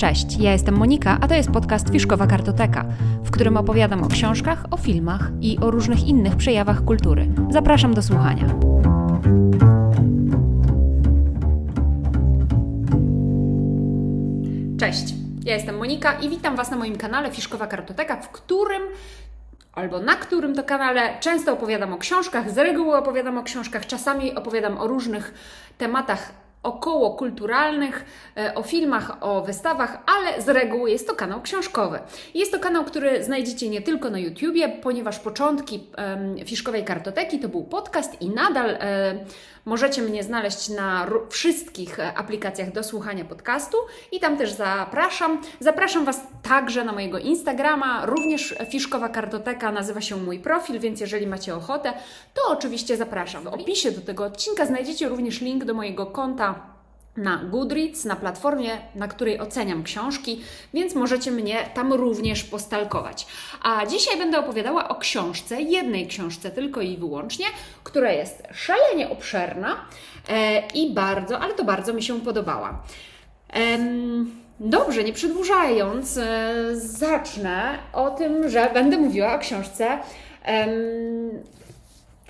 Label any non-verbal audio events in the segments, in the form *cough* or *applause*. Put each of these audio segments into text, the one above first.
Cześć, ja jestem Monika, a to jest podcast Fiszkowa Kartoteka, w którym opowiadam o książkach, o filmach i o różnych innych przejawach kultury. Zapraszam do słuchania. Cześć, ja jestem Monika i witam Was na moim kanale Fiszkowa Kartoteka, w którym albo na którym to kanale często opowiadam o książkach, z reguły opowiadam o książkach, czasami opowiadam o różnych tematach około kulturalnych, e, o filmach, o wystawach, ale z reguły jest to kanał książkowy. Jest to kanał, który znajdziecie nie tylko na YouTubie, ponieważ początki Fiszkowej Kartoteki to był podcast i nadal e, możecie mnie znaleźć na wszystkich e, aplikacjach do słuchania podcastu i tam też zapraszam. Zapraszam Was także na mojego Instagrama, również Fiszkowa Kartoteka nazywa się mój profil, więc jeżeli macie ochotę, to oczywiście zapraszam. W opisie do tego odcinka znajdziecie również link do mojego konta na Goodreads, na platformie, na której oceniam książki, więc możecie mnie tam również postalkować. A dzisiaj będę opowiadała o książce, jednej książce tylko i wyłącznie, która jest szalenie obszerna e, i bardzo, ale to bardzo mi się podobała. Dobrze, nie przedłużając, e, zacznę o tym, że będę mówiła o książce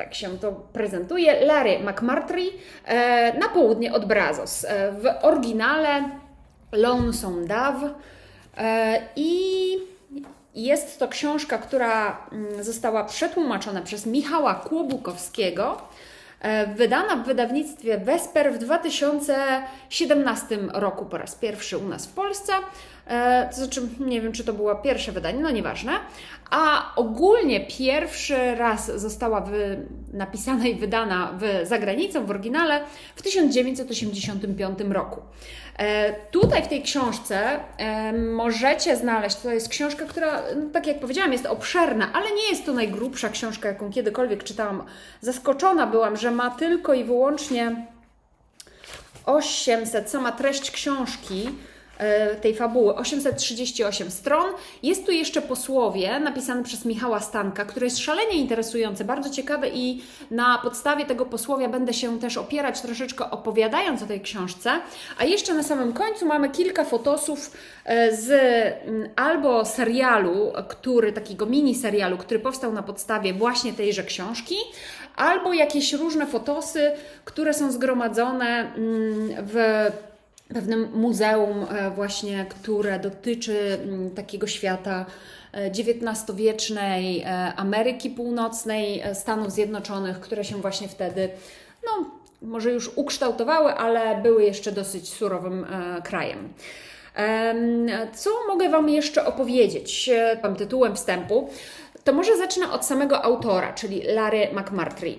tak się to prezentuje, Larry McMurtry e, na południe od Brazos. E, w oryginale Lonesome Dove. E, i jest to książka, która mm, została przetłumaczona przez Michała Kłobukowskiego, wydana w wydawnictwie Vesper w 2017 roku po raz pierwszy u nas w Polsce. E, To znaczy, nie wiem, czy to było pierwsze wydanie, no nieważne. A ogólnie pierwszy raz została wy, napisana i wydana w, za granicą w oryginale w 1985 roku. E, tutaj w tej książce e, możecie znaleźć, to jest książka, która, no, tak jak powiedziałam, jest obszerna, ale nie jest to najgrubsza książka, jaką kiedykolwiek czytałam. Zaskoczona byłam, że ma tylko i wyłącznie 800, sama treść książki, tej fabuły, 838 stron. Jest tu jeszcze posłowie napisane przez Michała Stanka, które jest szalenie interesujące, bardzo ciekawe i na podstawie tego posłowia będę się też opierać troszeczkę opowiadając o tej książce. A jeszcze na samym końcu mamy kilka fotosów e, z albo serialu, który, takiego mini serialu, który powstał na podstawie właśnie tejże książki, albo jakieś różne fotosy, które są zgromadzone w pewnym muzeum e, właśnie, które dotyczy mm, takiego świata e, XIX-wiecznej e, Ameryki Północnej, e, Stanów Zjednoczonych, które się właśnie wtedy, no może już ukształtowały, ale były jeszcze dosyć surowym e, krajem. Em, Co mogę Wam jeszcze opowiedzieć? E, Tam tytułem wstępu. To może zacznę od samego autora, czyli Larry McMurtry.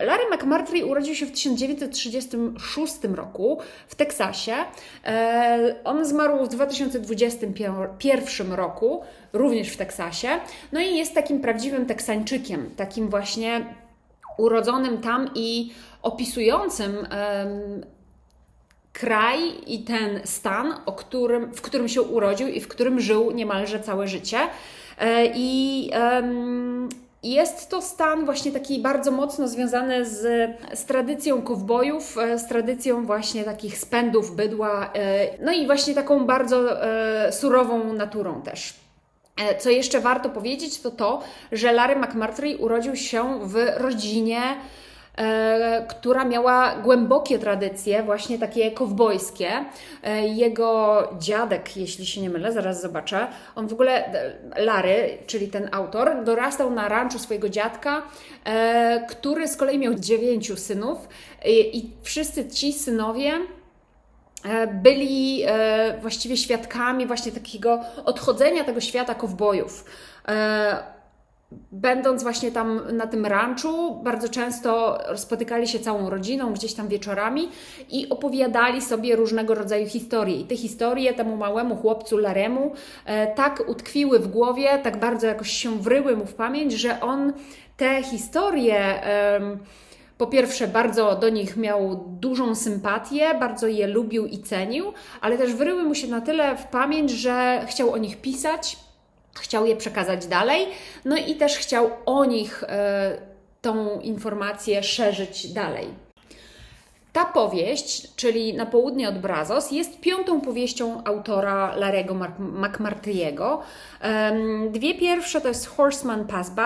Larry McMurtry urodził się w 1936 roku w Teksasie. E, On zmarł w 2021 roku, również w Teksasie. No i jest takim prawdziwym Teksańczykiem, takim właśnie urodzonym tam i opisującym kraj i ten stan, którym, w którym się urodził i w którym żył niemalże całe życie. E, I jest to stan właśnie taki bardzo mocno związany z, z tradycją kowbojów, e, z tradycją właśnie takich spędów bydła, e, no i właśnie taką bardzo surową naturą też. Co jeszcze warto powiedzieć, to to, że Larry McMurtry urodził się w rodzinie, która miała głębokie tradycje, właśnie takie kowbojskie. E, Jego dziadek, jeśli się nie mylę, zaraz zobaczę, on w ogóle, e, Larry, czyli ten autor, dorastał na ranczu swojego dziadka, e, który z kolei miał dziewięciu synów i, wszyscy ci synowie e, byli e, właściwie świadkami właśnie takiego odchodzenia tego świata kowbojów. E, Będąc właśnie tam na tym ranczu, bardzo często spotykali się całą rodziną gdzieś tam wieczorami i opowiadali sobie różnego rodzaju historie. I te historie temu małemu chłopcu Laremu e, tak utkwiły w głowie, tak bardzo jakoś się wryły mu w pamięć, że on te historie. em, po pierwsze, bardzo do nich miał dużą sympatię, bardzo je lubił i cenił, ale też wryły mu się na tyle w pamięć, że chciał o nich pisać, chciał je przekazać dalej, no i też chciał o nich e, tą informację szerzyć dalej. Ta powieść, czyli Na południe od Brazos, jest piątą powieścią autora Larego Mar- McMarty'ego. Dwie pierwsze to jest Horseman Pass By,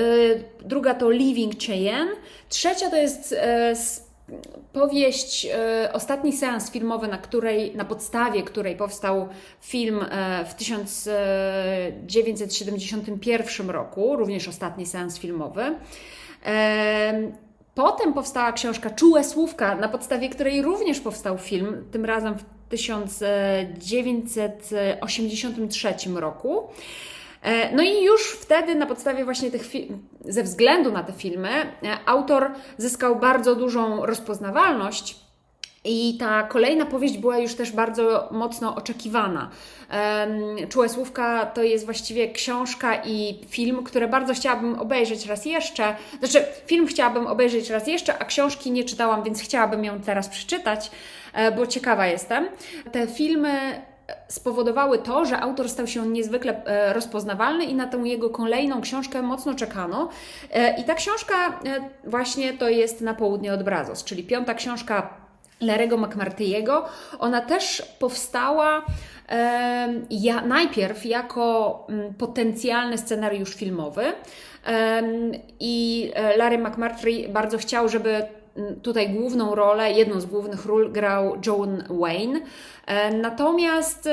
y, druga to Leaving Cheyenne, trzecia to jest e, powieść, e, ostatni seans filmowy, na, której, na podstawie której powstał film e, w 1971 roku, również ostatni seans filmowy. Em, Potem powstała książka Czułe Słówka, na podstawie której również powstał film, tym razem w 1983 roku. E, No i już wtedy na podstawie właśnie tych ze względu na te filmy, e, autor zyskał bardzo dużą rozpoznawalność. I ta kolejna powieść była już też bardzo mocno oczekiwana. Czułe Słówka to jest właściwie książka i film, które bardzo chciałabym obejrzeć raz jeszcze. Znaczy, film chciałabym obejrzeć raz jeszcze, a książki nie czytałam, więc chciałabym ją teraz przeczytać, e, bo ciekawa jestem. Te filmy spowodowały to, że autor stał się niezwykle e, rozpoznawalny i na tę jego kolejną książkę mocno czekano. E, I ta książka e, właśnie to jest Na południe od Brazos, czyli piąta książka Larego McMarty'ego. Ona też powstała ja, najpierw jako mm, potencjalny scenariusz filmowy i Larry McMurtry bardzo chciał, żeby mm, tutaj główną rolę, jedną z głównych ról grał John Wayne. E, Natomiast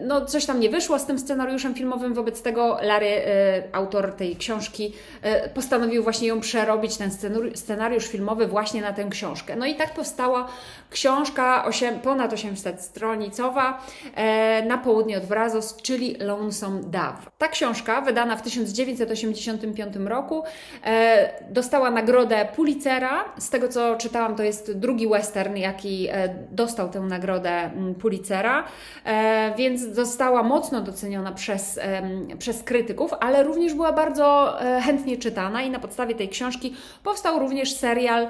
no, coś tam nie wyszło z tym scenariuszem filmowym, wobec tego Larry, e, autor tej książki, e, postanowił właśnie ją przerobić, ten scenari- scenariusz filmowy właśnie na tę książkę. No i tak powstała książka osiem, ponad 800 stronicowa e, na południe od Brazos, czyli Lonesome Dove. Ta książka, wydana w 1985 roku, dostała nagrodę Pulitzera. Z tego co czytałam, to jest drugi western, jaki dostał tę nagrodę mm, Pulitzera, e, więc została mocno doceniona przez, przez krytyków, ale również była bardzo e, chętnie czytana i na podstawie tej książki powstał również serial,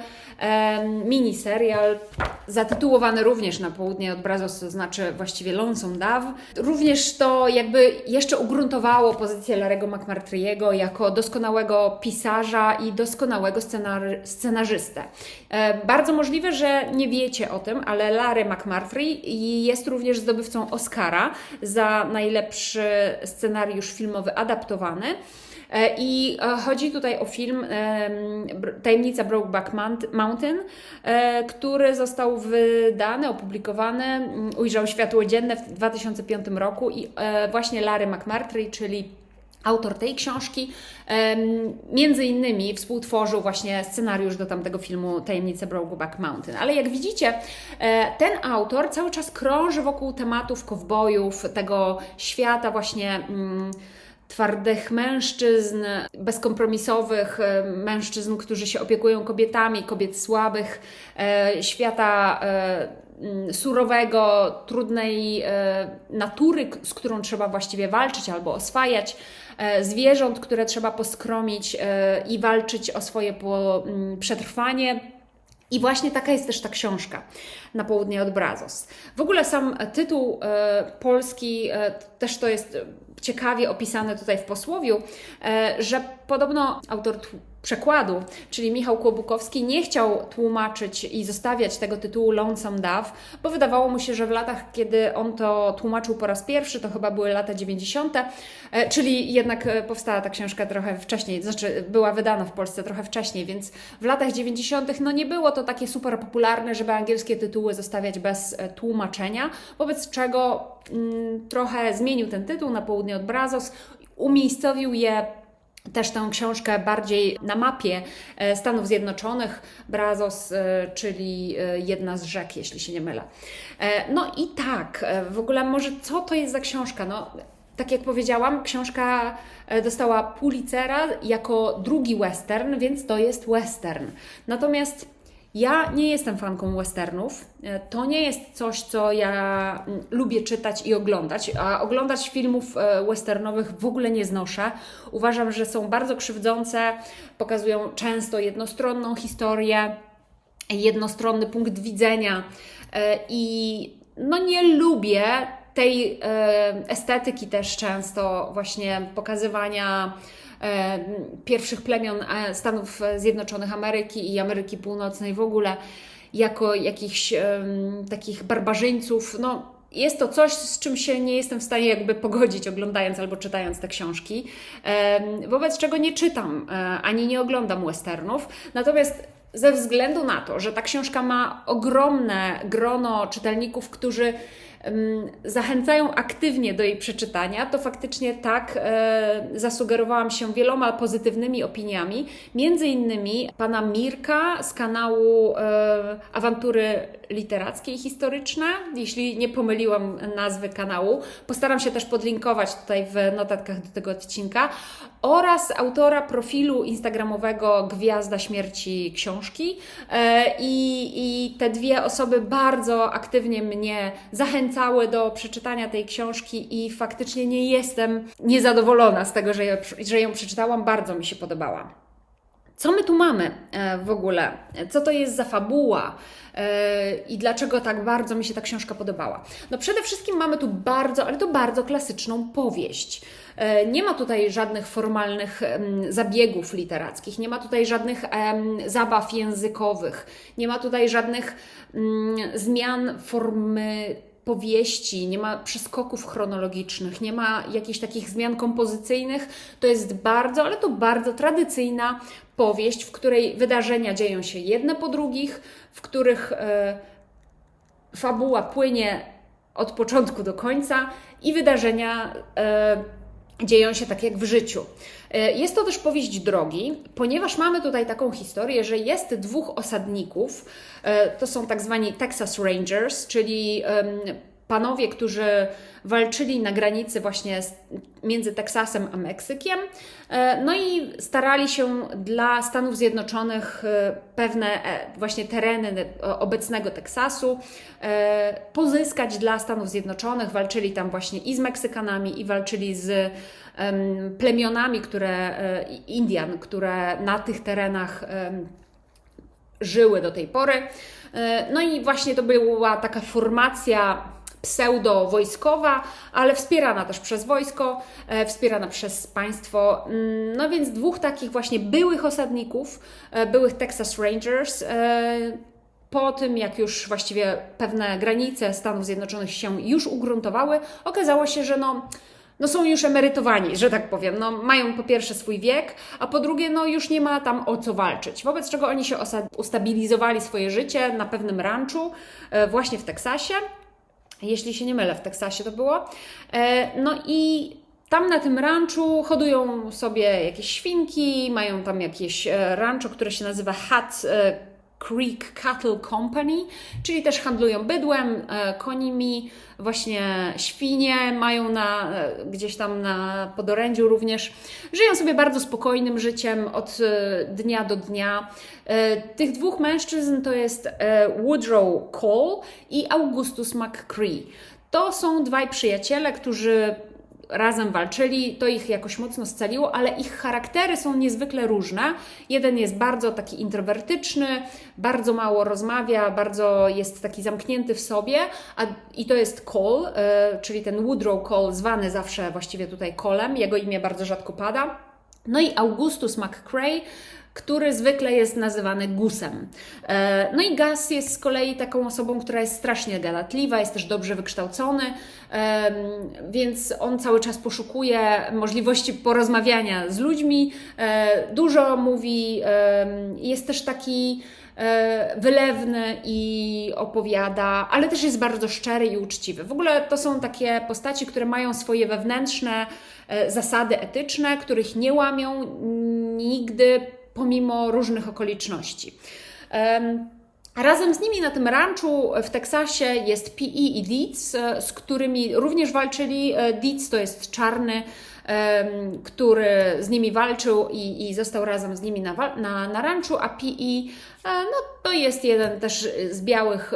miniserial zatytułowany również na południe od Brazos, to znaczy właściwie Lonesome Dove. Również to jakby jeszcze ugruntowało pozycję Larego McMurtry'ego jako doskonałego pisarza i doskonałego scenary- scenarzystę. E, Bardzo możliwe, że nie wiecie o tym, ale Larry McMurtry jest również zdobywcą Oscara za najlepszy scenariusz filmowy adaptowany. E, I e, chodzi tutaj o film Br- Tajemnica Brokeback Mount- Mountain, e, który został wydany, opublikowany, ujrzał światło dzienne w 2005 roku i e, właśnie Larry McMurtry, czyli autor tej książki, między innymi współtworzył właśnie scenariusz do tamtego filmu Tajemnice Brokeback Mountain. Ale jak widzicie, e, ten autor cały czas krąży wokół tematów kowbojów, tego świata właśnie... Mm, twardych mężczyzn, bezkompromisowych e, mężczyzn, którzy się opiekują kobietami, kobiet słabych, e, świata mm, surowego, trudnej natury, z którą trzeba właściwie walczyć albo oswajać, zwierząt, które trzeba poskromić e, i walczyć o swoje mm, przetrwanie. I właśnie taka jest też ta książka na południe od Brazos. W ogóle sam tytuł e, polski e, też to jest ciekawie opisane tutaj w posłowiu, e, że podobno autor przekładu, czyli Michał Kłobukowski, nie chciał tłumaczyć i zostawiać tego tytułu Lonesome Dove, bo wydawało mu się, że w latach, kiedy on to tłumaczył po raz pierwszy, to chyba były lata 90., e, czyli jednak e, powstała ta książka trochę wcześniej, znaczy była wydana w Polsce trochę wcześniej, więc w latach 90. no nie było to takie super popularne, żeby angielskie tytuły zostawiać bez e, tłumaczenia, wobec czego mm, trochę zmienił ten tytuł na południe od Brazos, umiejscowił je też tę książkę bardziej na mapie e, Stanów Zjednoczonych, Brazos, e, czyli e, jedna z rzek, jeśli się nie mylę. No i tak, w ogóle może co to jest za książka? No, tak jak powiedziałam, książka dostała Pulitzera jako drugi western, więc to jest western. Natomiast ja nie jestem fanką westernów. E, To nie jest coś, co ja mm, lubię czytać i oglądać, a oglądać filmów e, westernowych w ogóle nie znoszę. Uważam, że są bardzo krzywdzące, pokazują często jednostronną historię, jednostronny punkt widzenia e, i no nie lubię tej estetyki też często właśnie pokazywania pierwszych plemion e, Stanów Zjednoczonych Ameryki i Ameryki Północnej w ogóle jako jakichś takich barbarzyńców. No, jest to coś, z czym się nie jestem w stanie jakby pogodzić, oglądając albo czytając te książki, wobec czego nie czytam ani nie oglądam westernów. Natomiast ze względu na to, że ta książka ma ogromne grono czytelników, którzy zachęcają aktywnie do jej przeczytania, to faktycznie tak e, zasugerowałam się wieloma pozytywnymi opiniami, między innymi pana Mirka z kanału e, Awantury Literackie i Historyczne, jeśli nie pomyliłam nazwy kanału. Postaram się też podlinkować tutaj w notatkach do tego odcinka oraz autora profilu instagramowego Gwiazda Śmierci Książki. E, I, I te dwie osoby bardzo aktywnie mnie zachęcały do przeczytania tej książki i faktycznie nie jestem niezadowolona z tego, że, że ją przeczytałam. Bardzo mi się podobała. Co my tu mamy e, w ogóle? Co to jest za fabuła? E, I dlaczego tak bardzo mi się ta książka podobała? No przede wszystkim mamy tu bardzo, ale to bardzo klasyczną powieść. E, nie ma tutaj żadnych formalnych zabiegów literackich, nie ma tutaj żadnych zabaw językowych, nie ma tutaj żadnych mm, zmian formy powieści, nie ma przeskoków chronologicznych, nie ma jakichś takich zmian kompozycyjnych. To jest bardzo, ale to bardzo tradycyjna powieść, w której wydarzenia dzieją się jedne po drugich, w których e, fabuła płynie od początku do końca i wydarzenia e, dzieją się tak jak w życiu. E, jest to też powieść drogi, ponieważ mamy tutaj taką historię, że jest dwóch osadników, e, to są tak zwani Texas Rangers, czyli panowie, którzy walczyli na granicy właśnie między Teksasem a Meksykiem. E, no i starali się dla Stanów Zjednoczonych e, pewne e, właśnie tereny obecnego Teksasu pozyskać dla Stanów Zjednoczonych. Walczyli tam właśnie i z Meksykanami, i walczyli z plemionami, które, Indian, które na tych terenach żyły do tej pory. No i właśnie to była taka formacja pseudo-wojskowa, ale wspierana też przez wojsko, e, wspierana przez państwo. Mm, no więc dwóch takich właśnie byłych osadników, e, byłych Texas Rangers, e, po tym, jak już właściwie pewne granice Stanów Zjednoczonych się już ugruntowały, okazało się, że no, no są już emerytowani, że tak powiem. No, mają po pierwsze swój wiek, a po drugie, no już nie ma tam o co walczyć. Wobec czego oni się ustabilizowali swoje życie na pewnym ranczu, właśnie w Teksasie jeśli się nie mylę, w Teksasie to było. E, no i tam na tym ranczu hodują sobie jakieś świnki, mają tam jakieś e, rancho, które się nazywa Hat e, Creek Cattle Company, czyli też handlują bydłem, e, konimi, właśnie świnie mają na, e, gdzieś tam na podorędziu również. Żyją sobie bardzo spokojnym życiem od e, dnia do dnia. Tych dwóch mężczyzn to jest Woodrow Cole i Augustus McCree. To są dwaj przyjaciele, którzy razem walczyli, to ich jakoś mocno scaliło, ale ich charaktery są niezwykle różne. Jeden jest bardzo taki introwertyczny, bardzo mało rozmawia, bardzo jest taki zamknięty w sobie, a, i to jest Cole, y, czyli ten Woodrow Cole, zwany zawsze właściwie tutaj Colem, jego imię bardzo rzadko pada. No i Augustus McCrae, który zwykle jest nazywany Gusem. E, no i Gus jest z kolei taką osobą, która jest strasznie gadatliwa, jest też dobrze wykształcony, więc on cały czas poszukuje możliwości porozmawiania z ludźmi, e, dużo mówi, jest też taki e, wylewny i opowiada, ale też jest bardzo szczery i uczciwy. W ogóle to są takie postaci, które mają swoje wewnętrzne zasady etyczne, których nie łamią nigdy pomimo różnych okoliczności. Razem z nimi na tym ranczu w Teksasie jest PE i Dietz, e, z którymi również walczyli. E, Dietz to jest czarny, który z nimi walczył i, i został razem z nimi na, na, na ranczu, a PE no, to jest jeden też z białych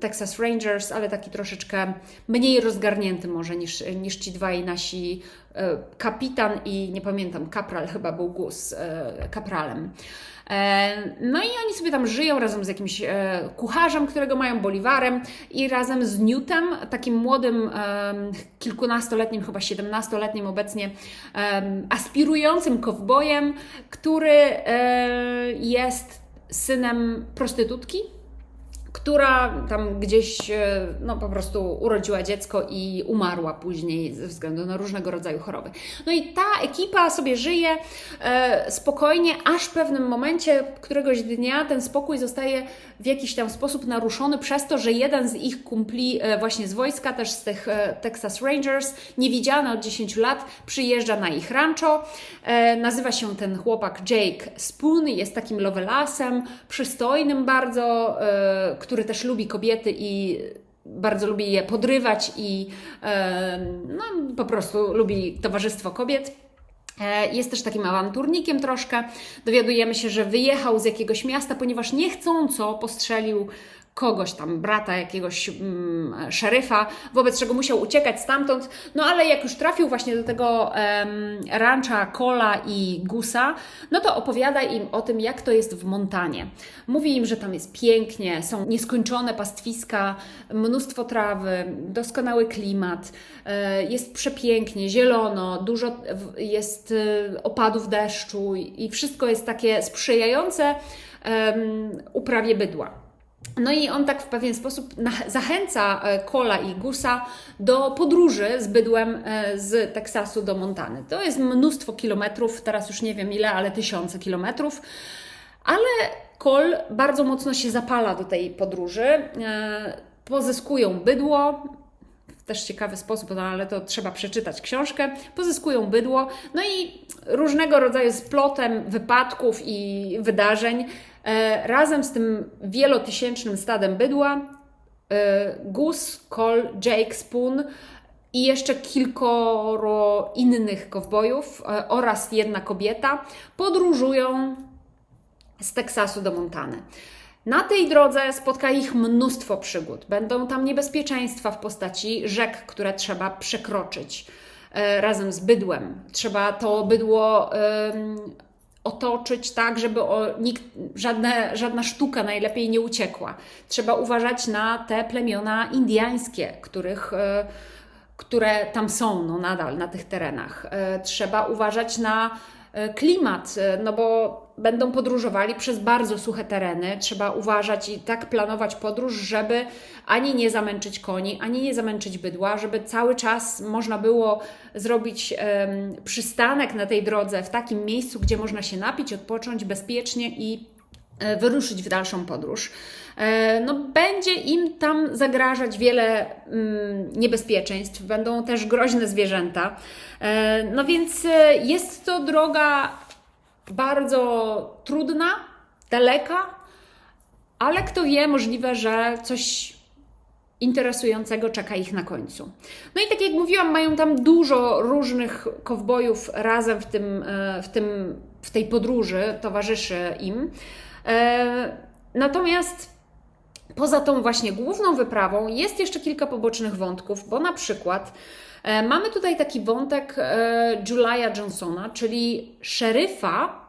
Texas Rangers, ale taki troszeczkę mniej rozgarnięty może niż, niż ci dwaj nasi e, kapitan i nie pamiętam, kapral chyba był Gus kapralem. E, no i oni sobie tam żyją razem z jakimś e, kucharzem, którego mają Boliwarem i razem z Newtem, takim młodym, kilkunastoletnim, chyba siedemnastoletnim obecnie aspirującym kowbojem, który e, jest synem prostytutki, która tam gdzieś e, no, po prostu urodziła dziecko i umarła później ze względu na różnego rodzaju choroby. No i ta ekipa sobie żyje e, spokojnie, aż w pewnym momencie, któregoś dnia ten spokój zostaje w jakiś tam sposób naruszony przez to, że jeden z ich kumpli e, właśnie z wojska, też z tych e, Texas Rangers, niewidziany od 10 lat, przyjeżdża na ich rancho. E, nazywa się ten chłopak Jake Spoon, jest takim lovelasem, przystojnym bardzo, e, który też lubi kobiety i bardzo lubi je podrywać i e, no, po prostu lubi towarzystwo kobiet. E, Jest też takim awanturnikiem troszkę. Dowiadujemy się, że wyjechał z jakiegoś miasta, ponieważ niechcąco postrzelił kogoś tam, brata jakiegoś mm, szeryfa, wobec czego musiał uciekać stamtąd. No ale jak już trafił właśnie do tego em, rancha Kola i Gusa, no to opowiada im o tym, jak to jest w Montanie. Mówi im, że tam jest pięknie, są nieskończone pastwiska, mnóstwo trawy, doskonały klimat, e, jest przepięknie, zielono, dużo jest e, opadów deszczu i i wszystko jest takie sprzyjające em, uprawie bydła. No i on tak w pewien sposób zachęca e, Kola i Gusa do podróży z bydłem e, z Teksasu do Montany. To jest mnóstwo kilometrów, teraz już nie wiem ile, ale tysiące kilometrów. Ale Kol bardzo mocno się zapala do tej podróży. E, Pozyskują bydło, też ciekawy sposób, no ale to trzeba przeczytać książkę. Pozyskują bydło, no i różnego rodzaju splotem wypadków i wydarzeń. E, razem z tym wielotysięcznym stadem bydła e, Gus, Cole, Jake, Spoon i jeszcze kilkoro innych kowbojów e, oraz jedna kobieta podróżują z Teksasu do Montany. Na tej drodze spotka ich mnóstwo przygód. Będą tam niebezpieczeństwa w postaci rzek, które trzeba przekroczyć razem z bydłem. Trzeba to bydło otoczyć tak, żeby o, nikt, żadne, żadna sztuka najlepiej nie uciekła. Trzeba uważać na te plemiona indiańskie, których. E, które tam są no, nadal na tych terenach. E, Trzeba uważać na klimat, e, no bo będą podróżowali przez bardzo suche tereny. Trzeba uważać i tak planować podróż, żeby ani nie zamęczyć koni, ani nie zamęczyć bydła, żeby cały czas można było zrobić em, przystanek na tej drodze w takim miejscu, gdzie można się napić, odpocząć bezpiecznie i e, wyruszyć w dalszą podróż. E, No, będzie im tam zagrażać wiele mm, niebezpieczeństw, będą też groźne zwierzęta. E, No więc e, jest to droga bardzo trudna, daleka, ale kto wie, możliwe, że coś interesującego czeka ich na końcu. No i tak jak mówiłam, mają tam dużo różnych kowbojów razem w, tym, e, w, tym, w tej podróży, towarzyszy im. E, Natomiast poza tą właśnie główną wyprawą jest jeszcze kilka pobocznych wątków, bo na przykład e, mamy tutaj taki wątek e, Julia Johnsona, czyli szeryfa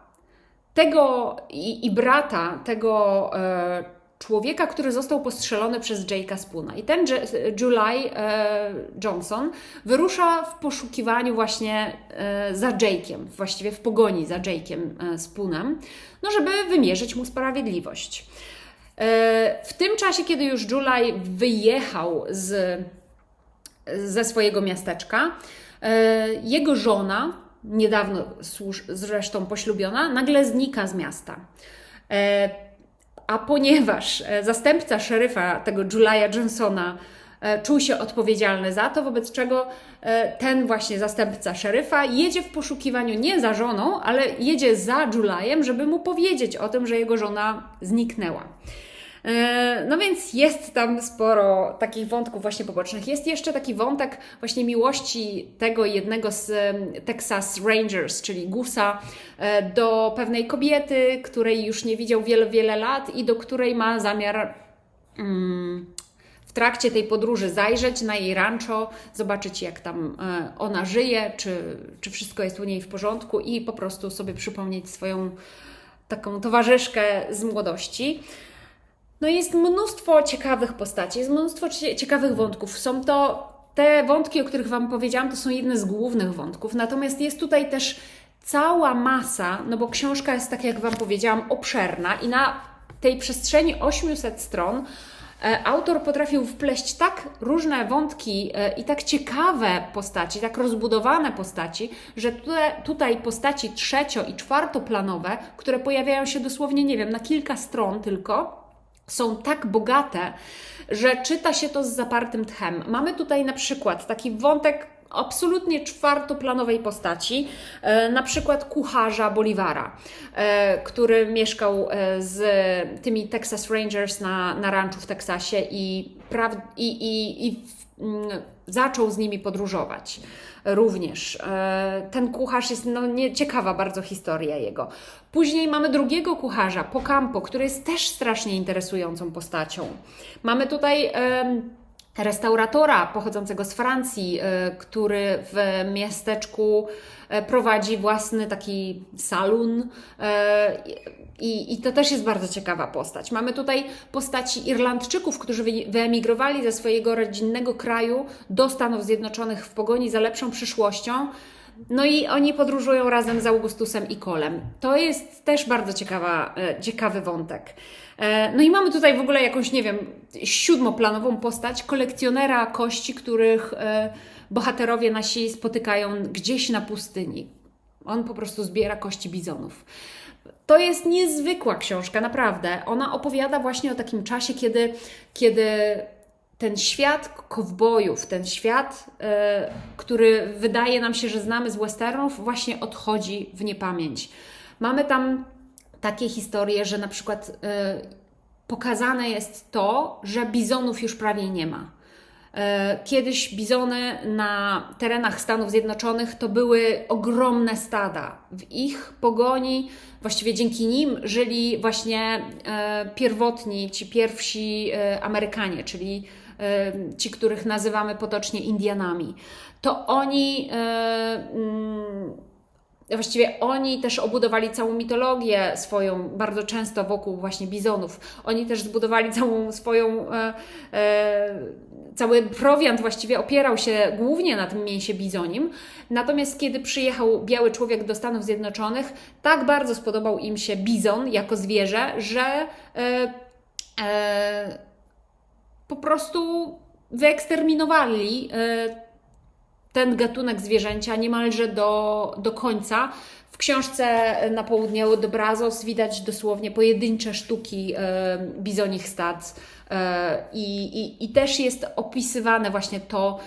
tego i, i brata tego człowieka, który został postrzelony przez Jake'a Spoona. I ten July e, Johnson wyrusza w poszukiwaniu właśnie e, za Jake'iem, właściwie w pogoni za Jake'iem e, no żeby wymierzyć mu sprawiedliwość. E, W tym czasie, kiedy już July wyjechał z, ze swojego miasteczka, e, jego żona, niedawno zresztą poślubiona, nagle znika z miasta. E, A ponieważ e, zastępca szeryfa, tego Julia Johnsona, e, czuł się odpowiedzialny za to, wobec czego e, ten właśnie zastępca szeryfa jedzie w poszukiwaniu nie za żoną, ale jedzie za Julijem, żeby mu powiedzieć o tym, że jego żona zniknęła. E, No więc jest tam sporo takich wątków właśnie pobocznych. Jest jeszcze taki wątek właśnie miłości tego jednego z Texas Rangers, czyli Gusa, e, do pewnej kobiety, której już nie widział wiele, wiele lat i do której ma zamiar mm, w trakcie tej podróży zajrzeć na jej rancho, zobaczyć jak tam e, ona żyje, czy, czy wszystko jest u niej w porządku i po prostu sobie przypomnieć swoją taką towarzyszkę z młodości. No jest mnóstwo ciekawych postaci, jest mnóstwo cie- ciekawych wątków. Są to te wątki, o których Wam powiedziałam, to są jedne z głównych wątków. Natomiast jest tutaj też cała masa, no bo książka jest, tak jak Wam powiedziałam, obszerna i na tej przestrzeni 800 stron e, autor potrafił wpleść tak różne wątki e, i tak ciekawe postaci, tak rozbudowane postaci, że tutaj postaci trzecio- i czwartoplanowe, które pojawiają się dosłownie, nie wiem, na kilka stron tylko, są tak bogate, że czyta się to z zapartym tchem. Mamy tutaj na przykład taki wątek absolutnie czwartoplanowej postaci, e, na przykład kucharza Bolivara, e, który mieszkał e, z tymi Texas Rangers na, na ranchu w Teksasie i, i, i, i mm, zaczął z nimi podróżować również. E, Ten kucharz jest no, ciekawa bardzo historia jego. Później mamy drugiego kucharza, Pocampo, który jest też strasznie interesującą postacią. Mamy tutaj restauratora pochodzącego z Francji, e, który w miasteczku e, prowadzi własny taki salon. e, I, I to też jest bardzo ciekawa postać. Mamy tutaj postaci Irlandczyków, którzy wy- wyemigrowali ze swojego rodzinnego kraju do Stanów Zjednoczonych w pogoni za lepszą przyszłością. No i oni podróżują razem z Augustusem i Kolem. To jest też bardzo ciekawa, e, ciekawy wątek. E, No i mamy tutaj w ogóle jakąś, nie wiem, siódmoplanową postać kolekcjonera kości, których e, bohaterowie nasi spotykają gdzieś na pustyni. On po prostu zbiera kości bizonów. To jest niezwykła książka, naprawdę. Ona opowiada właśnie o takim czasie, kiedy, kiedy ten świat kowbojów, ten świat, e, który wydaje nam się, że znamy z westernów, właśnie odchodzi w niepamięć. Mamy tam takie historie, że na przykład e, pokazane jest to, że bizonów już prawie nie ma. E, Kiedyś bizony na terenach Stanów Zjednoczonych to były ogromne stada. W ich pogoni, właściwie dzięki nim, żyli właśnie e, pierwotni, ci pierwsi e, Amerykanie, czyli ci, których nazywamy potocznie Indianami. To oni. Właściwie oni też obudowali całą mitologię swoją, bardzo często wokół właśnie bizonów. Oni też zbudowali całą swoją, cały prowiant właściwie opierał się głównie na tym mięsie bizonim. Natomiast kiedy przyjechał biały człowiek do Stanów Zjednoczonych, tak bardzo spodobał im się bizon jako zwierzę, że e, e, po prostu wyeksterminowali e, ten gatunek zwierzęcia niemalże do, do końca. W książce na południe od Brazos widać dosłownie pojedyncze sztuki e, bizonich stad e, i, i, i też jest opisywane właśnie to,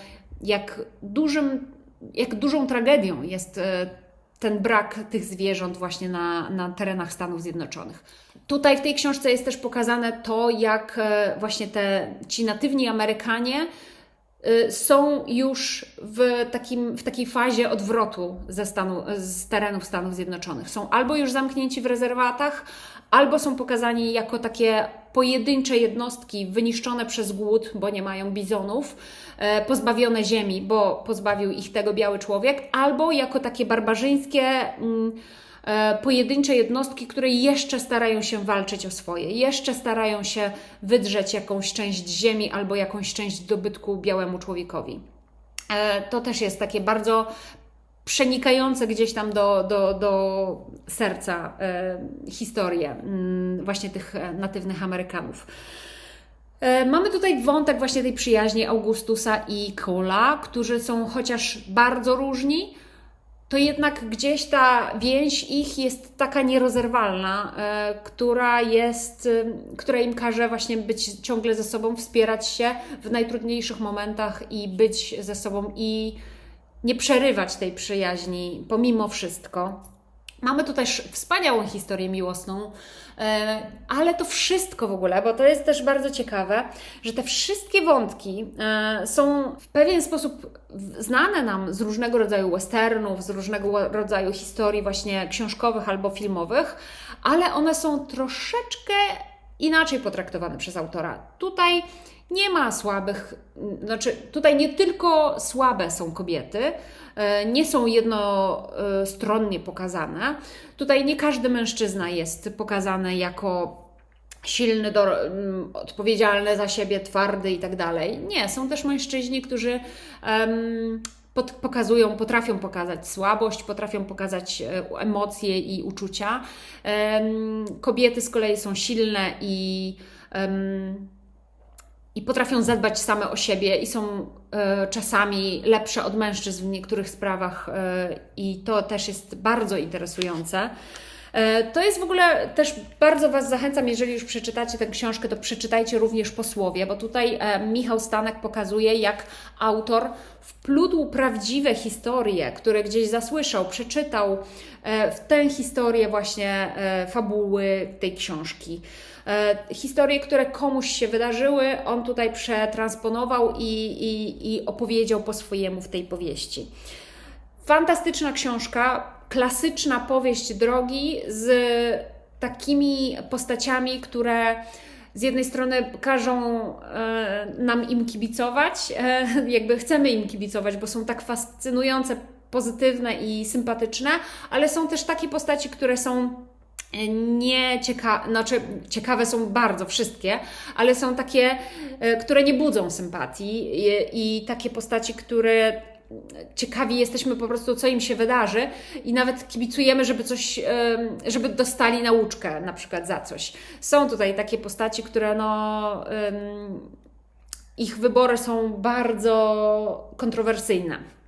jak, dużym, jak dużą tragedią jest ten brak tych zwierząt właśnie na, na terenach Stanów Zjednoczonych. Tutaj w tej książce jest też pokazane to, jak e, właśnie te, ci natywni Amerykanie y, są już w, takim, w takiej fazie odwrotu ze stanu, z terenów Stanów Zjednoczonych. Są albo już zamknięci w rezerwatach, albo są pokazani jako takie pojedyncze jednostki wyniszczone przez głód, bo nie mają bizonów, e, pozbawione ziemi, bo pozbawił ich tego biały człowiek, albo jako takie barbarzyńskie. Mm, e, pojedyncze jednostki, które jeszcze starają się walczyć o swoje, jeszcze starają się wydrzeć jakąś część ziemi albo jakąś część dobytku białemu człowiekowi. E, To też jest takie bardzo przenikające gdzieś tam do, do, do serca e, historie mm, właśnie tych e, natywnych Amerykanów. E, Mamy tutaj wątek właśnie tej przyjaźni Augustusa i Cola, którzy są chociaż bardzo różni, to jednak gdzieś ta więź ich jest taka nierozerwalna, która jest, która im każe właśnie być ciągle ze sobą, wspierać się w najtrudniejszych momentach i być ze sobą i nie przerywać tej przyjaźni pomimo wszystko. Mamy tu też wspaniałą historię miłosną, e, ale to wszystko w ogóle, bo to jest też bardzo ciekawe, że te wszystkie wątki e, są w pewien sposób znane nam z różnego rodzaju westernów, z różnego rodzaju historii właśnie książkowych albo filmowych, ale one są troszeczkę inaczej potraktowane przez autora. Tutaj nie ma słabych, znaczy tutaj nie tylko słabe są kobiety, e, nie są jednostronnie pokazane. Tutaj nie każdy mężczyzna jest pokazany jako silny, do, mm, odpowiedzialny za siebie, twardy i tak dalej. Nie, są też mężczyźni, którzy em, pod, pokazują, potrafią pokazać słabość, potrafią pokazać e, emocje i uczucia. Em, kobiety z kolei są silne i em, i potrafią zadbać same o siebie i są e, czasami lepsze od mężczyzn w niektórych sprawach, e, i to też jest bardzo interesujące. E, To jest w ogóle też bardzo Was zachęcam, jeżeli już przeczytacie tę książkę, to przeczytajcie również posłowie, bo tutaj Michał Stanek pokazuje, jak autor wplótł prawdziwe historie, które gdzieś zasłyszał, przeczytał w tę historię właśnie fabuły tej książki. E, Historie, które komuś się wydarzyły, on tutaj przetransponował i, i, i opowiedział po swojemu w tej powieści. Fantastyczna książka, klasyczna powieść drogi z takimi postaciami, które z jednej strony każą e, nam im kibicować, e, *laughs* jakby chcemy im kibicować, bo są tak fascynujące, pozytywne i sympatyczne, ale są też takie postaci, które są nie ciekawe, znaczy ciekawe są bardzo wszystkie, ale są takie, e, które nie budzą sympatii i, i takie postaci, które ciekawi jesteśmy po prostu, co im się wydarzy i nawet kibicujemy, żeby coś, żeby dostali nauczkę na przykład za coś. Są tutaj takie postaci, które no, ich wybory są bardzo kontrowersyjne.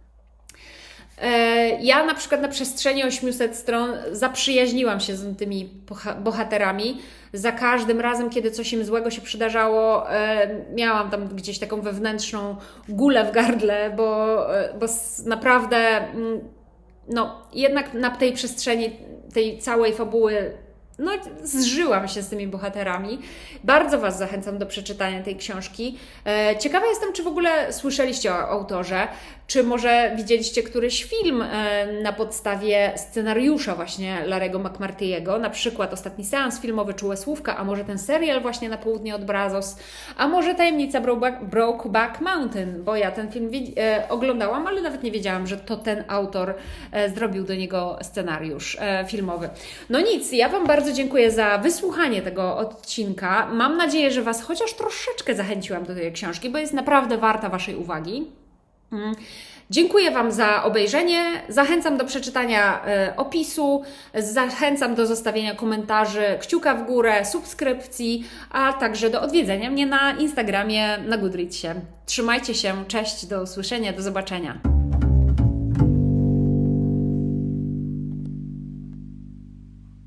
E, Ja na przykład na przestrzeni 800 stron zaprzyjaźniłam się z tymi boha- bohaterami. Za każdym razem, kiedy coś im złego się przydarzało, e, miałam tam gdzieś taką wewnętrzną gulę w gardle, bo, e, bo naprawdę mm, no, jednak na tej przestrzeni tej całej fabuły no, zżyłam się z tymi bohaterami. Bardzo Was zachęcam do przeczytania tej książki. Ciekawa jestem, czy w ogóle słyszeliście o autorze, czy może widzieliście któryś film e, na podstawie scenariusza właśnie Larego McMarty'ego, na przykład Ostatni seans filmowy Czułe Słówka, a może ten serial właśnie Na południe od Brazos, a może Tajemnica Brokeback, Brokeback Mountain, bo ja ten film e, oglądałam, ale nawet nie wiedziałam, że to ten autor e, zrobił do niego scenariusz e, filmowy. No nic, ja Wam bardzo dziękuję za wysłuchanie tego odcinka. Mam nadzieję, że Was chociaż troszeczkę zachęciłam do tej książki, bo jest naprawdę warta Waszej uwagi. Mm. Dziękuję Wam za obejrzenie. Zachęcam do przeczytania e, opisu, zachęcam do zostawienia komentarzy, kciuka w górę, subskrypcji, a także do odwiedzenia mnie na Instagramie, na Goodreadsie. Trzymajcie się, cześć, do usłyszenia, do zobaczenia.